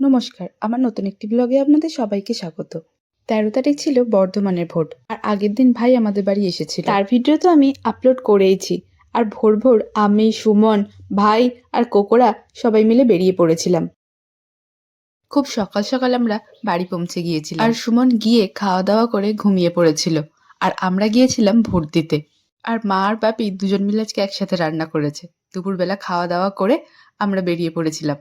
নমস্কার, আমার নতুন একটি ব্লগে আপনাদের সবাইকে স্বাগত। তেরো তারিখ ছিল বর্ধমানের ভোট, আর আগের দিন ভাই আমাদের বাড়ি এসেছিল। তার ভিডিও তো আমি আপলোড করেইছি, আর ভোর ভোর আমি, সুমন, ভাই আর কোকোরা সবাই মিলে বেরিয়ে পড়েছিলাম। খুব সকাল সকাল আমরা বাড়ি পৌঁছে গিয়েছিলাম। আর সুমন গিয়ে খাওয়া দাওয়া করে ঘুমিয়ে পড়েছিল, আর আমরা গিয়েছিলাম ভোট দিতে। আর মা আর বাপি দুজন মিলে আজকে একসাথে রান্না করেছে। দুপুরবেলা খাওয়া দাওয়া করে আমরা বেরিয়ে পড়েছিলাম।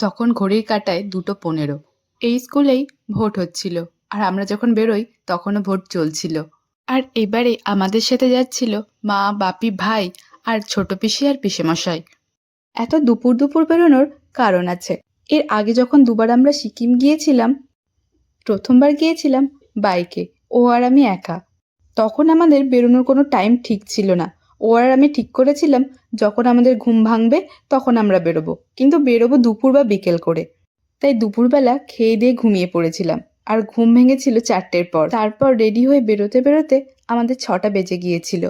তখন ঘড়ির কাটায় দুটো পনেরো। এই স্কুলেই ভোট হচ্ছিল, আর আমরা যখন বেরোই তখনও ভোট চলছিল। আর এবারে আমাদের সাথে যাচ্ছিল মা, বাপি, ভাই আর ছোট পিসি আর পিসেমশাই। এত দুপুর দুপুর বেরোনোর কারণ আছে। এর আগে যখন দুবার আমরা সিকিম গিয়েছিলাম, প্রথমবার গিয়েছিলাম বাইকে, ও আর আমি একা। তখন আমাদের বেরোনোর কোনো টাইম ঠিক ছিল না। ও আর আমি ঠিক করেছিলাম, যখন আমাদের ঘুম ভাঙবে তখন আমরা বেরোবো। কিন্তু বেরোবো দুপুর বা বিকেল করে। তাই দুপুরবেলা খেয়ে দিয়ে ঘুমিয়ে পড়েছিলাম। আর ঘুম ভেঙেছিল চারটের পর। তারপর রেডি হয়ে বেরোতে বেরোতে আমাদের ছটা বেজে গিয়েছিল।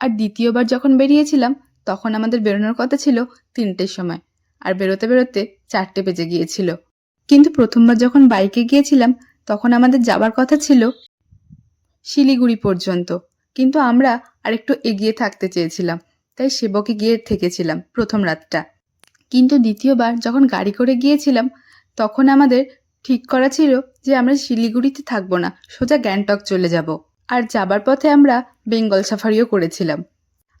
আর দ্বিতীয়বার যখন বেরিয়েছিলাম, তখন আমাদের বেরোনোর কথা ছিল তিনটের সময়। আর বেরোতে বেরোতে চারটে বেজে গিয়েছিল। কিন্তু প্রথমবার যখন বাইকে গিয়েছিলাম, তখন আমাদের যাবার কথা ছিল শিলিগুড়ি পর্যন্ত। কিন্তু আমরা আরেকটু এগিয়ে থাকতে চেয়েছিলাম, তাই সেবকে গিয়ে থেকেছিলাম প্রথম রাতটা। কিন্তু দ্বিতীয়বার যখন গাড়ি করে গিয়েছিলাম, তখন আমাদের ঠিক করা ছিল যে আমরা শিলিগুড়িতে থাকব না, সোজা গ্যাংটক চলে যাব। আর যাবার পথে আমরা বেঙ্গল সাফারিও করেছিলাম।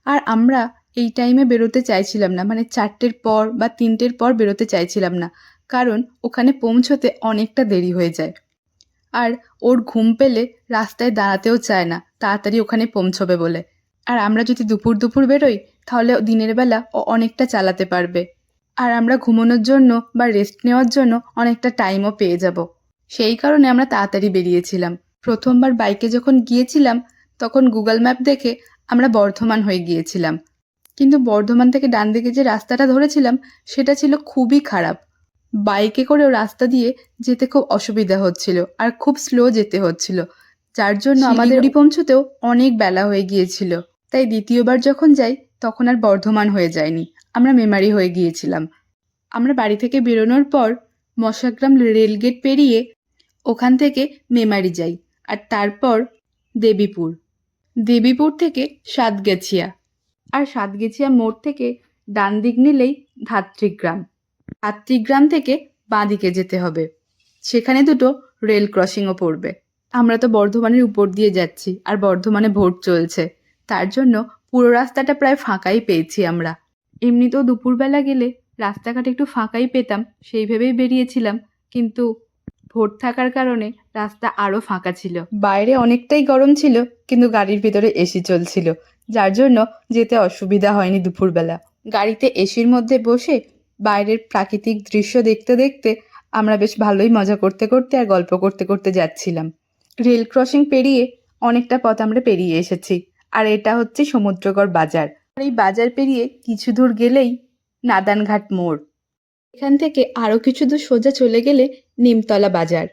আর আমরা এই টাইমে বেরোতে চাইছিলাম না মানে চারটের পর বা তিনটের পর বেরোতে চাইছিলাম না, কারণ ওখানে পৌঁছতে অনেকটা দেরি হয়ে যায়। আর ওর ঘুম পেলে রাস্তায় দাঁড়াতেও চায় না তাড়াতাড়ি ওখানে পৌঁছবে বলে। আর আমরা যদি দুপুর দুপুর বেরোই, তাহলে দিনের বেলা ও অনেকটা চালাতে পারবে। আর আমরা ঘুমানোর জন্য বা রেস্ট নেওয়ার জন্য অনেকটা টাইমও পেয়ে যাব। সেই কারণে আমরা তাড়াতাড়ি বেরিয়েছিলাম। প্রথমবার বাইকে যখন গিয়েছিলাম, তখন গুগল ম্যাপ দেখে আমরা বর্ধমান হয়ে গিয়েছিলাম। কিন্তু বর্ধমান থেকে ডান দিকে যে রাস্তাটা ধরেছিলাম, সেটা ছিল খুবই খারাপ। বাইকে করেও রাস্তা দিয়ে যেতে খুব অসুবিধা হচ্ছিল, আর খুব স্লো যেতে হচ্ছিল। যার জন্য আমাদের পৌঁছতেও অনেক বেলা হয়ে গিয়েছিল। তাই দ্বিতীয়বার যখন যাই তখন আর বর্ধমান হয়ে যায়নি। আমরা মেমারি হয়ে গিয়েছিলাম। আমরা বাড়ি থেকে বেরোনোর পর মশাগ্রাম রেলগেট পেরিয়ে ওখান থেকে মেমারি যাই আর তারপর দেবীপুর। দেবীপুর থেকে সাতগেছিয়া। আর সাতগেছিয়া মোড় থেকে ডান দিক নিলেই ধাত্রীগ্রাম। ধাত্রীগ্রাম থেকে বাঁদিকে যেতে হবে। সেখানে দুটো রেল ক্রসিংও পড়বে। আমরা তো বর্ধমানের উপর দিয়ে যাচ্ছি, আর বর্ধমানে ভোট চলছে। তার জন্য পুরো রাস্তাটা প্রায় ফাঁকাই পেয়েছি আমরা। এমনিতেও দুপুরবেলা গেলে রাস্তাঘাট একটু ফাঁকাই পেতাম, সেই ভেবেই বেরিয়েছিলাম। কিন্তু ভোট থাকার কারণে রাস্তা আরও ফাঁকা ছিল। বাইরে অনেকটাই গরম ছিল, কিন্তু গাড়ির ভিতরে এসি চলছিল, যার জন্য যেতে অসুবিধা হয়নি দুপুরবেলা। গাড়িতে এসির মধ্যে বসে বাইরের প্রাকৃতিক দৃশ্য দেখতে দেখতে আমরা বেশ ভালোই মজা করতে করতে আর গল্প করতে করতে যাচ্ছিলাম। রেল ক্রসিং পেরিয়ে অনেকটা পথ আমরা পেরিয়ে এসেছি। আর এটা হচ্ছে সমুদ্রগড় বাজার। আর এই বাজার পেরিয়ে কিছু দূর গেলেই নাদানঘাট মোড়। এখান থেকে আরও কিছু দূর সোজা চলে গেলে নিমতলা বাজার।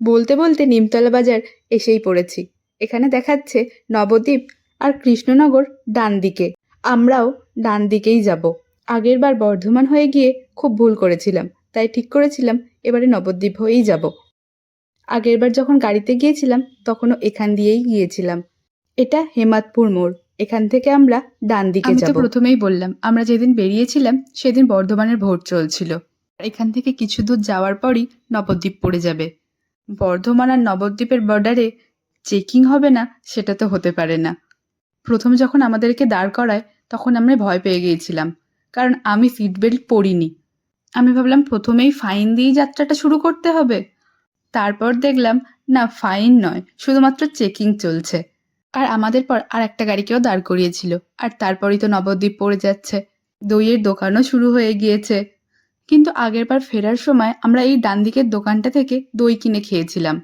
বলতে বলতে নিমতলা বাজার এসেই পড়েছি। এখানে দেখাচ্ছে নবদ্বীপ আর কৃষ্ণনগর ডান দিকে। আমরাও ডান দিকেই যাব। আগেরবার বর্ধমান হয়ে গিয়ে খুব ভুল করেছিলাম, তাই ঠিক করেছিলাম, এবারে নবদ্বীপ হয়েই যাব। আগেরবার যখন গাড়িতে গিয়েছিলাম তখনও এখান দিয়েই গিয়েছিলাম। এটা হেমাতপুর মোড়। এখান থেকে আমরা ডান দিকে যাব। প্রথমেই বললাম আমরা যেদিন বেরিয়েছিলাম সেদিন বর্ধমানের ভোট চলছিল। এখান থেকে কিছু দূর যাওয়ার পরই নবদ্বীপ পড়ে যাবে। বর্ধমান আর নবদ্বীপের বর্ডারে চেকিং হবে না সেটা তো হতে পারে না। প্রথম যখন আমাদেরকে দাঁড় করায় তখন আমরা ভয় পেয়ে গিয়েছিলাম। কারণ আমি সিট বেল্ট পরিনি। আমি ভাবলাম প্রথমেই ফাইন দিয়েই যাত্রাটা শুরু করতে হবে। তারপর দেখলাম, না ফাইন নয়, শুধুমাত্র চেকিং চলছে। আর আমাদের পর আর একটা গাড়িকেও দাঁড় করিয়েছিল, আর তারপরই তো নবদ্বীপ পড়ে যাচ্ছে। দইয়ের দোকানও শুরু হয়ে গিয়েছে। কিন্তু আগের আগেরবার ফেরার সময় আমরা এই ডান দিকের দোকানটা থেকে দই কিনে খেয়েছিলাম।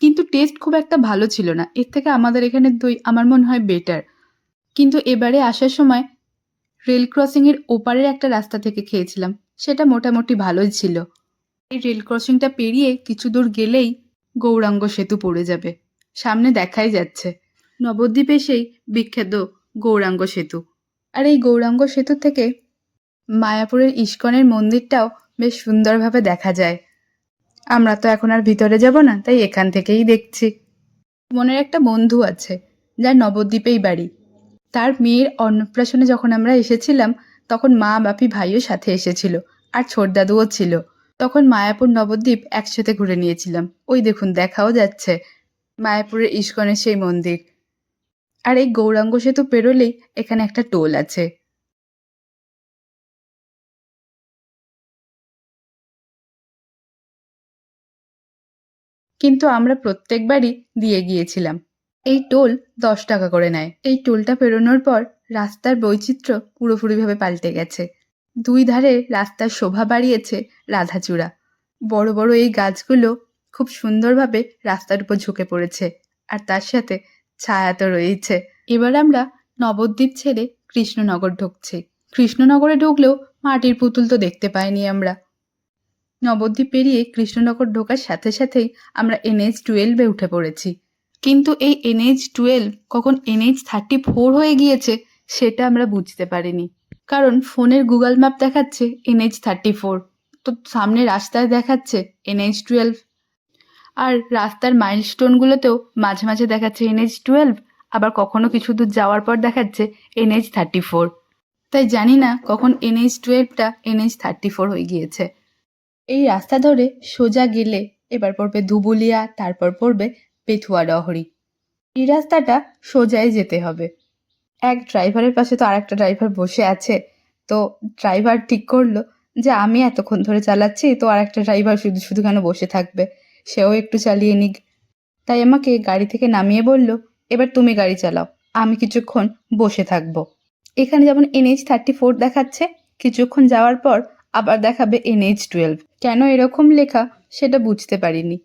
কিন্তু টেস্ট খুব একটা ভালো ছিল না, এর থেকে আমাদের এখানে দই আমার মনে হয় বেটার কিন্তু এবারে আসার সময় রেল ক্রসিংয়ের ওপারের একটা রাস্তা থেকে খেয়েছিলাম, সেটা মোটামুটি ভালোই ছিল। এই রেল ক্রসিংটা পেরিয়ে কিছু দূর গেলেই গৌরাঙ্গ সেতু পড়ে যাবে। সামনে দেখাই যাচ্ছে। নবদ্বীপ এসেই বিখ্যাত গৌরাঙ্গ সেতু। আর এই গৌরাঙ্গ সেতু থেকে মায়াপুরের ইস্কনের মন্দিরটাও বেশ সুন্দরভাবে দেখা যায়। আমরা তো এখন আর ভিতরে যাব না, তাই এখান থেকেই দেখছি। মনের একটা বন্ধু আছে, যার নবদ্বীপেই বাড়ি। তার মেয়ের অন্নপ্রাশনে যখন আমরা এসেছিলাম, তখন মা, বাপি, ভাইও সাথে এসেছিল, আর ছোট দাদুও ছিল। তখন মায়াপুর নবদ্বীপ একসাথে ঘুরে নিয়েছিলাম। ওই দেখুন, দেখাও যাচ্ছে। মায়াপুরের ইস্কনের সেই মন্দির। আর এই গৌরাঙ্গ সেতু পেরোলেই এখানে একটা টোল আছে। কিন্তু আমরা প্রত্যেকবারই দিয়ে গিয়েছিলাম। এই টোল দশ টাকা করে নেয়। এই টোলটা পেরোনোর পর রাস্তার বৈচিত্র্য পুরোপুরিভাবে পাল্টে গেছে। দুই ধারে রাস্তার শোভা বাড়িয়েছে রাধাচূড়া। বড় বড় এই গাছগুলো খুব সুন্দরভাবে রাস্তার উপর ঝুঁকে পড়েছে আর তার সাথে ছায়া তো রয়েছে এবার আমরা নবদ্বীপ ছেড়ে কৃষ্ণনগর ঢুকছি। কৃষ্ণনগরে ঢুকলেও মাটির পুতুল তো দেখতে পাইনি আমরা। নবদ্বীপ পেরিয়ে কৃষ্ণনগর ঢোকার সাথে সাথেই আমরা এনএইচ টুয়েলভে উঠে পড়েছি। কিন্তু এই এনএইচ টুয়েলভ কখন এনএইচ থার্টি ফোর হয়ে গিয়েছে সেটা আমরা বুঝতে পারিনি। কারণ ফোনের গুগল ম্যাপ দেখাচ্ছে এনএইচ থার্টি ফোর, তো সামনে রাস্তায় দেখাচ্ছে এনএইচ টুয়েলভ। আর রাস্তার মাইলস্টোনগুলোতেও মাঝে মাঝে দেখাচ্ছে এনএইচ টুয়েলভ, আবার কখনো কিছু দূর যাওয়ার পর দেখাচ্ছে এনএইচ থার্টি ফোর। তাই জানি না কখন এনএইচ টুয়েলভটা এনএইচ থার্টি ফোর হয়ে গিয়েছে। এই রাস্তা ধরে সোজা গেলে এবার পড়বে দুবুলিয়া তারপর পড়বে পেথুয়া ডহরি এই রাস্তাটা সোজাই যেতে হবে। এক ড্রাইভারের পাশে তো আরেকটা ড্রাইভার বসে আছে। তো ড্রাইভার ঠিক করল যে, আমি এতক্ষণ ধরে চালাচ্ছি, তো আর একটা ড্রাইভার শুধু শুধু কেন বসে থাকবে? সেও একটু চালিয়ে নিক। তাই আমাকে গাড়ি থেকে নামিয়ে বলল, এবার তুমি গাড়ি চালাও, আমি কিছুক্ষণ বসে থাকব। এখানে যেমন এনএইচ থার্টি ফোর দেখাচ্ছে, কিছুক্ষণ যাওয়ার পর আবার দেখাবে এনএইচ টুয়েলভ কেন এরকম লেখা, সেটা বুঝতে পারিনি।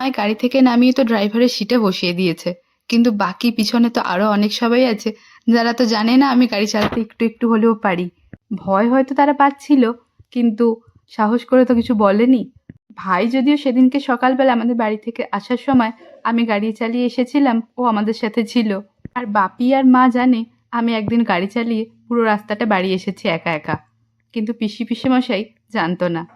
আমায় গাড়ি থেকে নামিয়ে তো ড্রাইভারের সিটে বসিয়ে দিয়েছে, কিন্তু বাকি পিছনে তো আরও অনেক সবাই আছে যারা তো জানে না, আমি গাড়ি চালাতে একটু একটু হলেও পারি। ভয় হয়তো তারা পাচ্ছিল, কিন্তু সাহস করে তো কিছু বলেনি। ভাই যদিও সেদিনকে সকালবেলা আমাদের বাড়ি থেকে আসার সময় আমি গাড়ি চালিয়ে এসেছিলাম, ও আমাদের সাথে ছিল। আর বাপি আর মা জানে, আমি একদিন গাড়ি চালিয়ে পুরো রাস্তাটা বাড়ি এসেছি একা একা। কিন্তু পিসি পিসি মশাই জানতো না।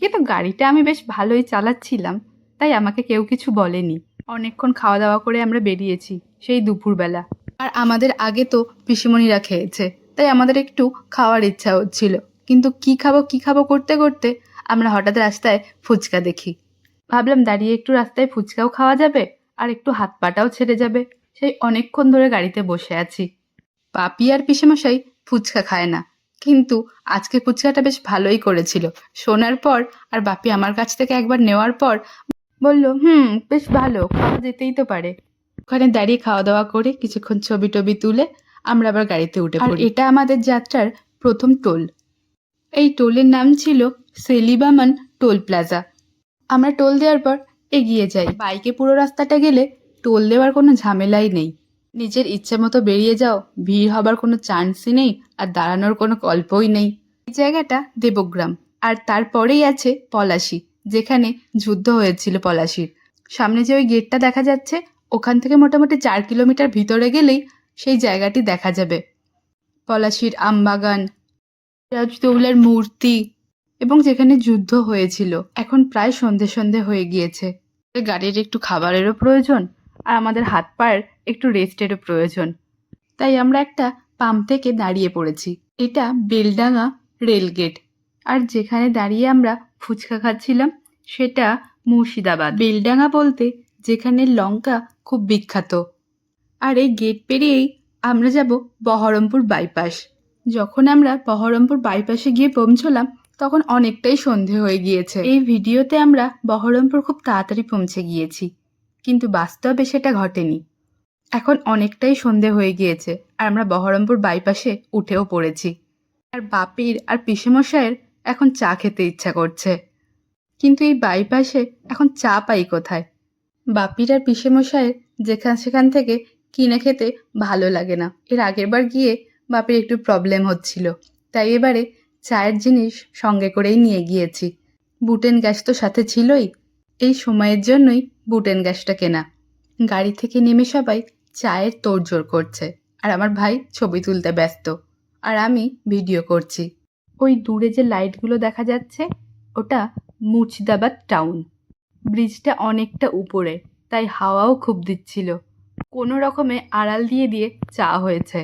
কিন্তু গাড়িটা আমি বেশ ভালোই চালাচ্ছিলাম, তাই আমাকে কেউ কিছু বলেনি। অনেকক্ষণ খাওয়া দাওয়া করে আমরা বেরিয়েছি, সেই দুপুরবেলা। আর আমাদের আগে তো পিসিমণিরা খেয়েছে, তাই আমাদের একটু খাওয়ার ইচ্ছা হচ্ছিল কিন্তু কি খাব কি খাব করতে করতে আমরা হঠাৎ রাস্তায় ফুচকা দেখি। ভাবলাম দাঁড়িয়ে একটু রাস্তায় ফুচকাও খাওয়া যাবে, আর একটু হাত পাটাও ছেড়ে যাবে। সেই অনেকক্ষণ ধরে গাড়িতে বসে আছি। পাপি আর পিসেমশাই ফুচকা খায় না, কিন্তু আজকে ফুচকাটা বেশ ভালোই করেছিল। শোনার পর আর বাপি আমার কাছ থেকে একবার নেওয়ার পর বলল, হুম, বেশ ভালো, খাওয়া যেতেই তো পারে। ওখানে দাঁড়িয়ে খাওয়া দাওয়া করে কিছুক্ষণ ছবি টবি তুলে আমরা আবার গাড়িতে উঠে পড়ি। এটা আমাদের যাত্রার প্রথম টোল। এই টোলের নাম ছিল সেলিবামান টোল প্লাজা। আমরা টোল দেওয়ার পর এগিয়ে যাই। বাইকে পুরো রাস্তাটা গেলে টোল দেওয়ার কোনো ঝামেলাই নেই। নিজের ইচ্ছে মতো বেরিয়ে যাও ভিড় হবার কোনো চান্সই নেই আর দাঁড়ানোর কোনো কল্পই নেই। এই জায়গাটা দেবগ্রাম আর তারপরেই আছে পলাশি যেখানে যুদ্ধ হয়েছিল পলাশির। সামনে যে ওই গেটটা দেখা যাচ্ছে ওখান থেকে মোটামুটি চার কিলোমিটার ভিতরে গেলেই সেই জায়গাটি দেখা যাবে। পলাশির আমবাগান, রাজদৌলার মূর্তি এবং যেখানে যুদ্ধ হয়েছিল, এখন প্রায় সন্ধে সন্ধে হয়ে গিয়েছে। গাড়ির একটু খাবারেরও প্রয়োজন আর আমাদের হাত পায়ের একটু রেস্টেরও প্রয়োজন। তাই আমরা একটা পাম্প থেকে দাঁড়িয়ে পড়েছি। এটা বেলডাঙ্গা রেলগেট আর যেখানে দাঁড়িয়ে আমরা ফুচকা খাচ্ছিলাম সেটা মুর্শিদাবাদ। বেলডাঙ্গা বলতে যেখানে লঙ্কা খুব বিখ্যাত। আর এই গেট পেরিয়েই আমরা যাব বহরমপুর বাইপাস। যখন আমরা বহরমপুর বাইপাসে গিয়ে পৌঁছলাম, তখন অনেকটাই সন্ধে হয়ে গিয়েছে। এই ভিডিওতে আমরা বহরমপুর খুব তাড়াতাড়ি পৌঁছে গিয়েছি, কিন্তু বাস্তবে সেটা ঘটেনি। এখন অনেকটাই সন্ধে হয়ে গিয়েছে, আর আমরা বহরমপুর বাইপাসে উঠেও পড়েছি। আর বাপির আর পিসেমশাইয়ের এখন চা খেতে ইচ্ছা করছে। কিন্তু এই বাইপাসে এখন চা পাই কোথায়? বাপির আর পিসেমশাইয়ের যেখান সেখান থেকে কিনে খেতে ভালো লাগে না। এর আগের বার গিয়ে বাপির একটু প্রবলেম হচ্ছিল। তাই এবারে চায়ের জিনিস সঙ্গে করেই নিয়ে গিয়েছি। বুটেন গ্যাস তো সাথে ছিলই। এই সময়ের জন্যই বুটেন গ্যাসটা কেনা। গাড়ি থেকে নেমে সবাই চায়ের তোড়জোড় করছে। আর আমার ভাই ছবি তুলতে ব্যস্ত। আর আমি ভিডিও করছি। ওই দূরে যে লাইটগুলো দেখা যাচ্ছে, ওটা মুর্শিদাবাদ টাউন ব্রিজটা অনেকটা উপরে, তাই হাওয়াও খুব দিচ্ছিল। কোনো রকমে আড়াল দিয়ে দিয়ে চা হয়েছে।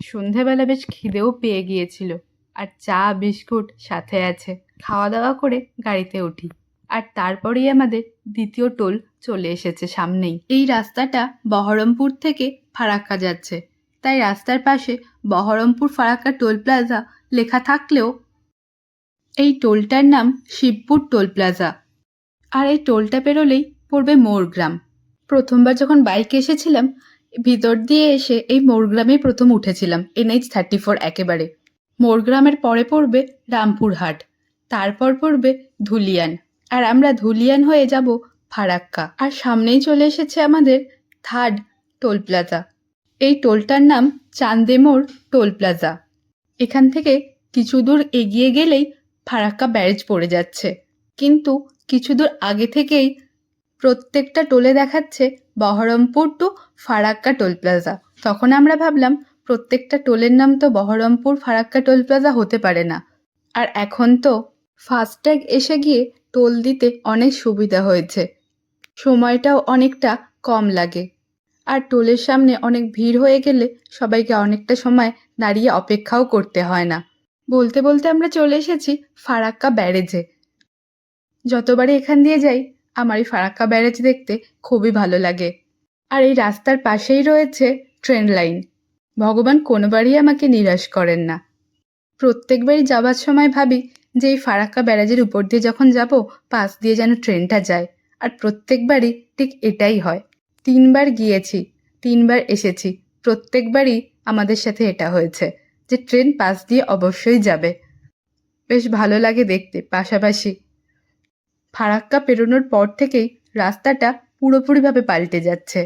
সন্ধেবেলা বেশ খিদেও পেয়ে গিয়েছিল, আর চা, বিস্কুট সাথে আছে। খাওয়া দাওয়া করে গাড়িতে উঠি, আর তারপরেই আমাদের দ্বিতীয় টোল চলে এসেছে সামনেই। এই রাস্তাটা বহরমপুর থেকে ফারাক্কা যাচ্ছে, তাই রাস্তার পাশে বহরমপুর ফারাক্কা টোল প্লাজা লেখা থাকলেও এই টোলটার নাম শিবপুর টোল প্লাজা। আর এই টোলটা পেরোলেই পড়বে মোরগ্রাম। প্রথমবার যখন বাইকে এসেছিলাম, ভিতর দিয়ে এসে এই মোরগ্রামেই প্রথম উঠেছিলাম, এনএইচ থার্টি ফোর একেবারে। মোরগ্রামের পরে পড়বে রামপুরহাট, তারপর পড়বে ধুলিয়ান। আর আমরা ধুলিয়ান হয়ে যাব ফারাক্কা। আর সামনেই চলে এসেছে আমাদের থার্ড টোল প্লাজা। এই টোলটার নাম চান্দেমোর টোল প্লাজা। এখান থেকে কিছু দূর এগিয়ে গেলেই ফারাক্কা ব্যারেজ পড়ে যাচ্ছে। কিন্তু কিছু দূর আগে থেকেই প্রত্যেকটা টোলে দেখাচ্ছে Baharampur to Farakka toll plaza. তখন আমরা ভাবলাম, প্রত্যেকটা টোলের নাম তো বহরমপুর ফারাক্কা টোল প্লাজা হতে পারে না। আর এখন তো ফাস্ট্যাগ এসে গিয়ে টোল দিতে অনেক সুবিধা হয়েছে। সময়টাও অনেকটা কম লাগে। আর টোলের সামনে অনেক ভিড় হয়ে গেলে সবাইকে অনেকটা সময় দাঁড়িয়ে অপেক্ষাও করতে হয় না। বলতে বলতে আমরা চলে এসেছি ফারাক্কা ব্যারেজে। যতবারই এখান দিয়ে যাই আমার এই ফারাক্কা ব্যারেজ দেখতে খুবই ভালো লাগে। আর এই রাস্তার পাশেই রয়েছে ট্রেন লাইন। ভগবান কোনোবারই আমাকে নিরাশ করেন না। প্রত্যেকবারই যাবার সময় ভাবি যে এই ফারাক্কা ব্যারাজের উপর দিয়ে যখন যাব, পাশ দিয়ে যেন ট্রেনটা যায়। আর প্রত্যেকবারই ঠিক এটাই হয়। তিনবার গিয়েছি, তিনবার এসেছি, প্রত্যেকবারই আমাদের সাথে এটা হয়েছে যে ট্রেন পাশ দিয়ে অবশ্যই যাবে। বেশ ভালো লাগে দেখতে, পাশাপাশি ফারাক্কা পেরোনোর পর থেকেই রাস্তাটা পুরোপুরিভাবে পাল্টে যাচ্ছে।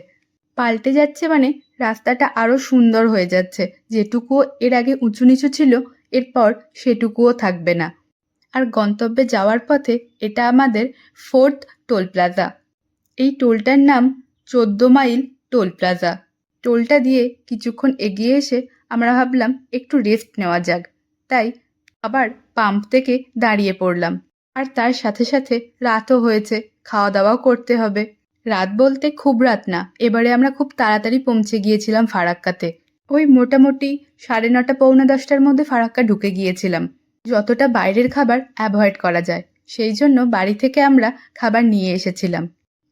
পাল্টে যাচ্ছে মানে রাস্তাটা আরও সুন্দর হয়ে যাচ্ছে। যেটুকুও এর আগে উঁচু নিচু ছিল, এরপর সেটুকুও থাকবে না। আর গন্তব্যে যাওয়ার পথে এটা আমাদের ফোর্থ টোল প্লাজা। এই টোলটার নাম চোদ্দ মাইল টোল প্লাজা। টোলটা দিয়ে কিছুক্ষণ এগিয়ে এসে আমরা ভাবলাম একটু রেস্ট নেওয়া যাক। তাই আবার পাম্প থেকে দাঁড়িয়ে পড়লাম। আর তার সাথে সাথে রাতও হয়েছে খাওয়া দাওয়াও করতে হবে। রাত বলতে খুব রাত না, এবারে আমরা খুব তাড়াতাড়ি পৌঁছে গিয়েছিলাম ফারাক্কাতে। ওই মোটামুটি সাড়ে নটা, পৌনে দশটার মধ্যে ফারাক্কা ঢুকে গিয়েছিলাম। যতটা বাইরের খাবার অ্যাভয়েড করা যায়, সেই জন্য বাড়ি থেকে আমরা খাবার নিয়ে এসেছিলাম।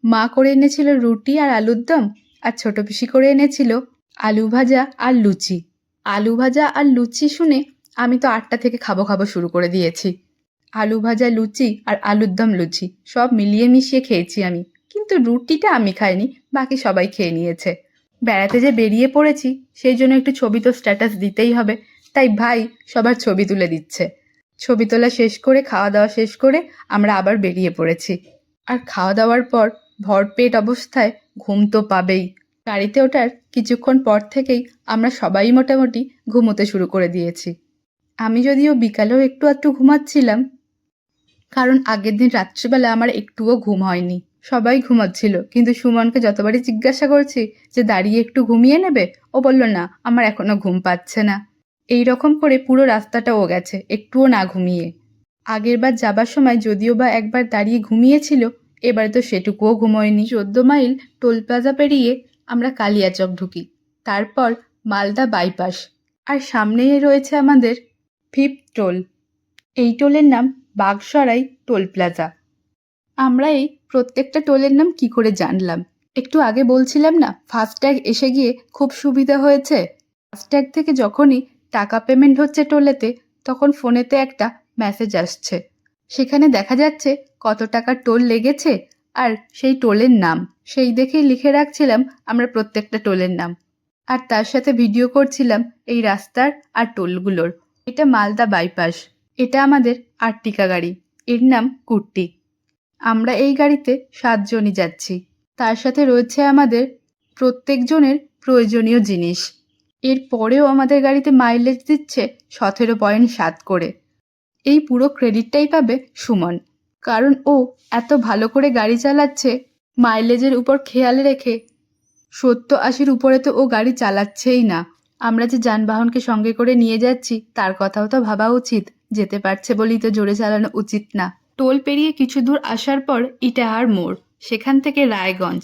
মা করে এনেছিল রুটি আর আলুর দম, আর ছোট পিসি করে এনেছিল আলু ভাজা আর লুচি। আলু ভাজা আর লুচি শুনে আমি তো আটটা থেকে খাব খাব শুরু করে দিয়েছি। আলু ভাজা লুচি আর আলুর দম লুচি, সব মিলিয়ে মিশিয়ে খেয়েছি আমি। কিন্তু রুটিটা আমি খাইনি, বাকি সবাই খেয়ে নিয়েছে। বেড়াতে যে বেরিয়ে পড়েছি, সেই জন্য একটু ছবি তো স্ট্যাটাস দিতেই হবে। তাই ভাই সবার ছবি তুলে দিচ্ছে। ছবি তোলা শেষ করে, খাওয়া দাওয়া শেষ করে আমরা আবার বেরিয়ে পড়েছি। আর খাওয়া দাওয়ার পর ভরপেট অবস্থায় ঘুম তো পাবেই। গাড়িতে ওঠার কিছুক্ষণ পর থেকেই আমরা সবাই মোটামুটি ঘুমোতে শুরু করে দিয়েছি। আমি যদিও বিকালেও একটু একটু ঘুমাচ্ছিলাম কারণ আগের দিন রাত্রিবেলা আমার একটুও ঘুম হয়নি। সবাই ঘুমাচ্ছিল, কিন্তু সুমনকে যতবারই জিজ্ঞাসা করছি যে দাঁড়িয়ে একটু ঘুমিয়ে নেবে, ও বলল, না, আমার এখনও ঘুম পাচ্ছে না। এই রকম করে পুরো রাস্তাটা ও গেছে, একটুও না ঘুমিয়ে। আগেরবার যাবার সময় যদিও বা একবার দাঁড়িয়ে ঘুমিয়েছিল, এবারে তো সেটুকুও ঘুমোয়নি। চোদ্দ মাইল টোল প্লাজা পেরিয়ে আমরা কালিয়াচক ঢুকি। তারপর মালদা বাইপাস। আর সামনেই রয়েছে আমাদের ফিফথ টোল। এই টোলের নাম বাগসরাই টোল প্লাজা। আমরা এই প্রত্যেকটা টোলের নাম কি করে জানলাম? একটু আগে বলছিলাম না, ফাস্ট্যাগ এসে গিয়ে খুব সুবিধা হয়েছে? ফাস্ট্যাগ থেকে যখনই টাকা পেমেন্ট হচ্ছে টোলেতে, তখন ফোনেতে একটা মেসেজ আসছে। সেখানে দেখা যাচ্ছে কত টাকা টোল লেগেছে আর সেই টোলের নাম। সেই দেখেই লিখে রাখছিলাম আমরা প্রত্যেকটা টোলের নাম। আর তার সাথে ভিডিও করছিলাম এই রাস্তার আর টোলগুলোর। এটা মালদা বাইপাস। এটা আমাদের আর্টিকা গাড়ি। এর নাম কুট্টি। আমরা এই গাড়িতে সাতজনই যাচ্ছি। তার সাথে রয়েছে আমাদের প্রত্যেকজনের প্রয়োজনীয় জিনিস। এর পরেও আমাদের গাড়িতে মাইলেজ দিচ্ছে সতেরো পয়েন্ট সাত করে। এই পুরো ক্রেডিটটাই পাবে সুমন। কারণ ও এত ভালো করে গাড়ি চালাচ্ছে মাইলেজের উপর খেয়াল রেখে সত্তর আশির উপরে তো ও গাড়ি চালাচ্ছেই না। আমরা যে যানবাহনকে সঙ্গে করে নিয়ে যাচ্ছি, তার কথাও তো ভাবা উচিত। যেতে পারছে বলেই তো জোরে চালানো উচিত না। টোল পেরিয়ে কিছু দূর আসার পর ইটাহার মোড় সেখান থেকে রায়গঞ্জ।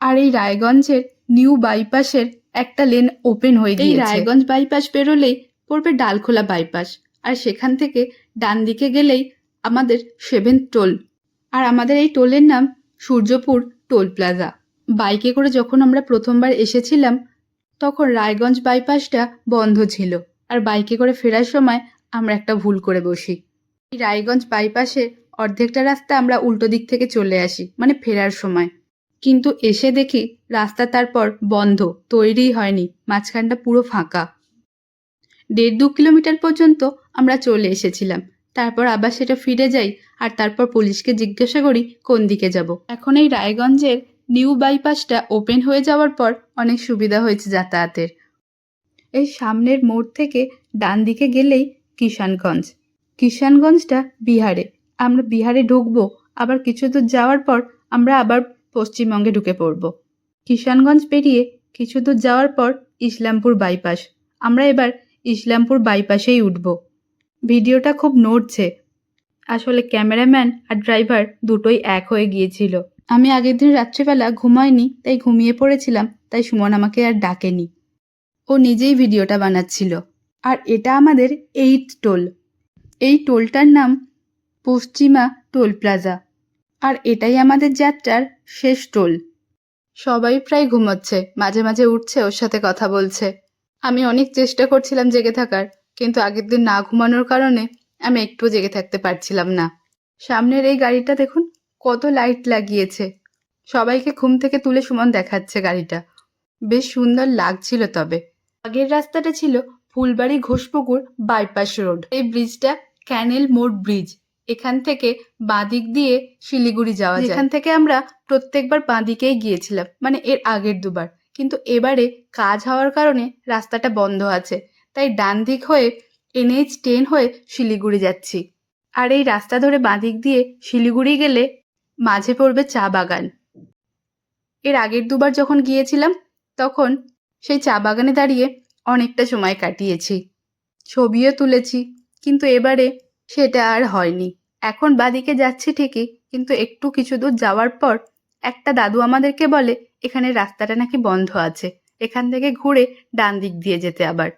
আর এই রায়গঞ্জের নিউ বাইপাসের একটা লেন ওপেন হয়ে গিয়েছে। এই রায়গঞ্জ বাইপাস পেরোলেই পড়বে ডালখোলা বাইপাস। আর সেখান থেকে ডান দিকে গেলেই আমাদের সেভেন টোল। আর আমাদের এই টোলের নাম সূর্যপুর টোল প্লাজা। বাইকে করে যখন আমরা প্রথমবার এসেছিলাম তখন রায়গঞ্জ বাইপাসটা বন্ধ ছিল। আর বাইকে করে ফেরার সময় আমরা একটা ভুল করে বসি। রায়গঞ্জ বাইপাসে অর্ধেকটা রাস্তা আমরা উল্টো দিক থেকে চলে আসি মানে ফেরার সময়। কিন্তু এসে দেখি রাস্তা তারপর বন্ধ তৈরিই হয়নি, মাঝখানটা পুরো ফাঁকা। দেড় দু কিলোমিটার পর্যন্ত আমরা চলে এসেছিলাম। তারপর আবার সেটা ফিরে যাই আর তারপর পুলিশকে জিজ্ঞাসা করি কোন দিকে যাব। এখন এই রায়গঞ্জের নিউ বাইপাসটা ওপেন হয়ে যাওয়ার পর অনেক সুবিধা হয়েছে যাতায়াতের। এই সামনের মোড় থেকে ডান দিকে গেলেই কিষানগঞ্জ। কিষানগঞ্জটা বিহারে। আমরা বিহারে ঢুকবো, আবার কিছু দূর যাওয়ার পর আমরা আবার পশ্চিমবঙ্গে ঢুকে পড়ব। কিষানগঞ্জ পেরিয়ে কিছু দূর যাওয়ার পর ইসলামপুর বাইপাস। আমরা এবার ইসলামপুর বাইপাসেই উঠব। ভিডিওটা খুব নড়ছে। আসলে ক্যামেরাম্যান আর ড্রাইভার দুটোই এক হয়ে গিয়েছিল। আমি আগের দিন রাত্রিবেলা ঘুমাইনি, তাই ঘুমিয়ে পড়েছিলাম, তাই সুমন আমাকে আর ডাকেনি। ও নিজেই ভিডিওটা বানাচ্ছিল। আর এটা আমাদের এইট টোল। এই টোলটার নাম পশ্চিমা টোল প্লাজা। আর এটাই আমাদের যাত্রার শেষ টোল। সবাই প্রায় ঘুমাচ্ছে, মাঝে মাঝে উঠছে, ওর সাথে কথা বলছে। আমি অনেক চেষ্টা করছিলাম জেগে থাকার, কিন্তু আগের দিন না ঘুমানোর কারণে আমি একটু জেগে থাকতে পারছিলাম না। সামনের এই গাড়িটা দেখুন, কত লাইট লাগিয়েছে। সবাইকে ঘুম থেকে তুলে সুমন দেখাচ্ছে গাড়িটা। বেশ সুন্দর লাগছিল তবে। আগের রাস্তাটা ছিল ফুলবাড়ি ঘোষপুকুর বাইপাস রোড। এই ব্রিজটা ক্যানেল মোড় ব্রিজ। এখান থেকে বাঁদিক দিয়ে শিলিগুড়ি যাওয়া যায়। এখান থেকে আমরা প্রত্যেকবার বাঁদিকেই গিয়েছিলাম মানে এর আগের দুবার। কিন্তু এবারে কাজ হওয়ার কারণে রাস্তাটা বন্ধ আছে। তাই ডান দিক হয়ে এনএইচ টেন হয়ে শিলিগুড়ি যাচ্ছি। আর এই রাস্তা ধরে বাঁদিক দিয়ে শিলিগুড়ি গেলে মাঝে পড়বে চা বাগান। এর আগের দুবার যখন গিয়েছিলাম, তখন সেই চা বাগানে দাঁড়িয়ে অনেকটা সময় কাটিয়েছি। ছবিও তুলেছি, কিন্তু এবারে সেটা আর হয়নি। এখন বাদিকে যাচ্ছি ঠিকই, কিন্তু একটু কিছু দূর যাওয়ার পর একটা দাদু আমাদেরকে বলে, এখানে রাস্তাটা নাকি বন্ধ আছে। এখান থেকে ঘুরে ডান দিক দিয়ে যেতে আবার।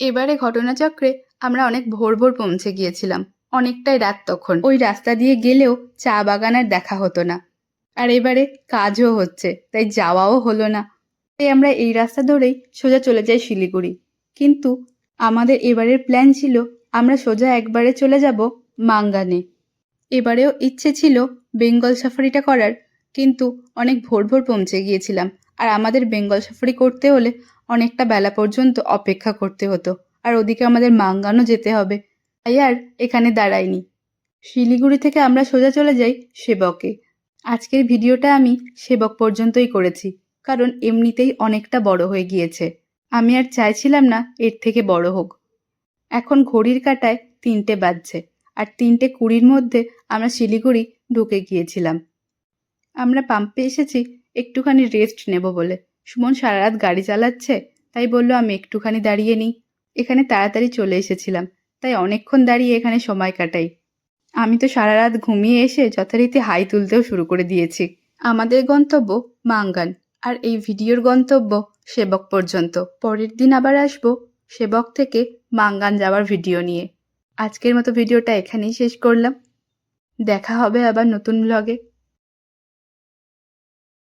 এবারে ঘটনাচক্রে আমরা অনেক ভোর ভোর পৌঁছে গিয়েছিলাম, অনেকটাই রাত তখন। ওই রাস্তা দিয়ে গেলেও চা বাগান আর দেখা হতো না। আর এবারে কাজও হচ্ছে, তাই যাওয়াও হলো না। তাই আমরা এই রাস্তা ধরেই সোজা চলে যাই শিলিগুড়ি। কিন্তু আমাদের এবারের প্ল্যান ছিল আমরা সোজা একবারে চলে যাব মাঙ্গানে। এবারেও ইচ্ছে ছিল বেঙ্গল সাফারিটা করার, কিন্তু অনেক ভোর ভোর পৌঁছে গিয়েছিলাম। আর আমাদের বেঙ্গল সাফারি করতে হলে অনেকটা বেলা পর্যন্ত অপেক্ষা করতে হতো। আর ওদিকে আমাদের মাঙ্গানও যেতে হবে। তাই আর এখানে দাঁড়াইনি। শিলিগুড়ি থেকে আমরা সোজা চলে যাই সেবকে। আজকের ভিডিওটা আমি সেবক পর্যন্তই করেছি। কারণ এমনিতেই অনেকটা বড় হয়ে গিয়েছে। আমি আর চাইছিলাম না এর থেকে বড় হোক। এখন ঘড়ির কাটায় তিনটে বাজছে, আর তিনটে কুড়ির মধ্যে আমরা শিলিগুড়ি ঢুকে গিয়েছিলাম। আমরা পাম্পে এসেছি, একটুখানি রেস্ট নেব বলে। সুমন সারা রাত গাড়ি চালাচ্ছে, তাই বলল, আমি একটুখানি দাঁড়িয়ে নিই। এখানে তাড়াতাড়ি চলে এসেছিলাম, তাই অনেকক্ষণ দাঁড়িয়ে এখানে সময় কাটাই। আমি তো সারা রাত ঘুমিয়ে এসে যথারীতি হাই তুলতেও শুরু করে দিয়েছি। আমাদের গন্তব্য মাঙ্গান। আর এই ভিডিওর গন্তব্য সেবক পর্যন্ত। পরের দিন আবার আসব সেবক থেকে মাঙ্গান যাওয়ার ভিডিও নিয়ে। আজকের মতো ভিডিওটা এখানেই শেষ করলাম। দেখা হবে আবার নতুন ব্লগে